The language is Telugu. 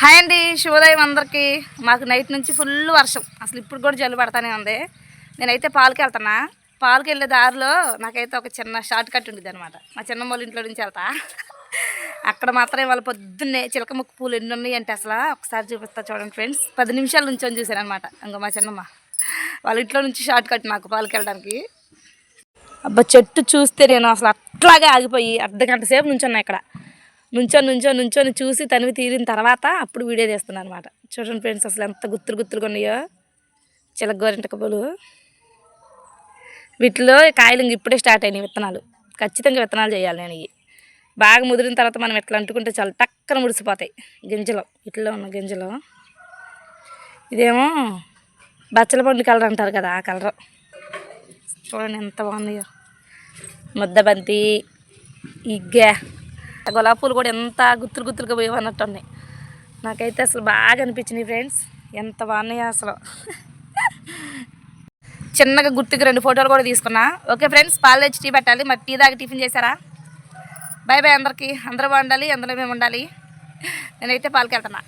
హాయ్ అండి శుభోదయం అందరికీ. మాకు నైట్ నుంచి ఫుల్ వర్షం. అసలు ఇప్పుడు కూడా జల్లు పడతానే ఉంది. నేనైతే పాలకి వెళ్తున్నా. పాలకి వెళ్ళే దారిలో నాకైతే ఒక చిన్న షార్ట్ కట్ ఉండేది అనమాట. మా చిన్నమ్మ వాళ్ళ ఇంట్లో నుంచి వెళ్తా. అక్కడ మాత్రమే వాళ్ళ పొద్దున్నే చిలక ముక్కు పూలు ఎన్ని ఉన్నాయి అంటే అసలు ఒకసారి చూపిస్తా చూడండి ఫ్రెండ్స్. పది నిమిషాల నుంచి చూశాను అనమాట. ఇంకా మా చిన్నమ్మ. వాళ్ళ ఇంట్లో నుంచి షార్ట్ కట్ నాకు పాలకి వెళ్ళడానికి. అబ్బా చెట్టు చూస్తే నేను అసలు అట్లాగే ఆగిపోయి అర్ధ గంట సేపు నుంచున్నా ఇక్కడ. నుంచొని నుంచొని నుంచొని చూసి తనివి తీరిన తర్వాత అప్పుడు వీడియో తీస్తున్నాను అనమాట చూడండి ఫ్రెండ్స్ అసలు ఎంత గుత్తులు గుత్తులుగా ఉన్నాయో. చిలక కబులు వీటిలో కాయలు ఇప్పుడే స్టార్ట్ అయినాయి విత్తనాలు. ఖచ్చితంగా విత్తనాలు చేయాలి నేను ఇవి బాగా ముదిరిన తర్వాత మనం ఇట్లా అంటుకుంటే చాలా టక్కన ముడిసిపోతాయి గింజలు. ఇట్లా ఉన్న గింజలు. ఇదేమో బచ్చల పండు కలర్ అంటారు కదా ఆ కలర్. చూడండి ఎంత బాగున్నాయో. ముద్దబంతి ఇగ్గ. గులాబీ పూలు కూడా ఎంత గుత్తులు గుత్తులుగా పోయేవన్నట్టు ఉన్నాయి నాకైతే అసలు బాగా అనిపించినాయి ఫ్రెండ్స్. ఎంత బాగున్నాయి అసలు. చిన్నగా గుర్తుకు రెండు ఫోటోలు కూడా తీసుకున్నా. ఓకే ఫ్రెండ్స్ పాలు తెచ్చి టీ పెట్టాలి. మరి టీ దాకా టిఫిన్ చేశారా? బాయ్ బాయ్ అందరికీ. అందరూ బాగుండాలి అందులో మేము ఉండాలి. నేనైతే పాలకి వెళ్తున్నా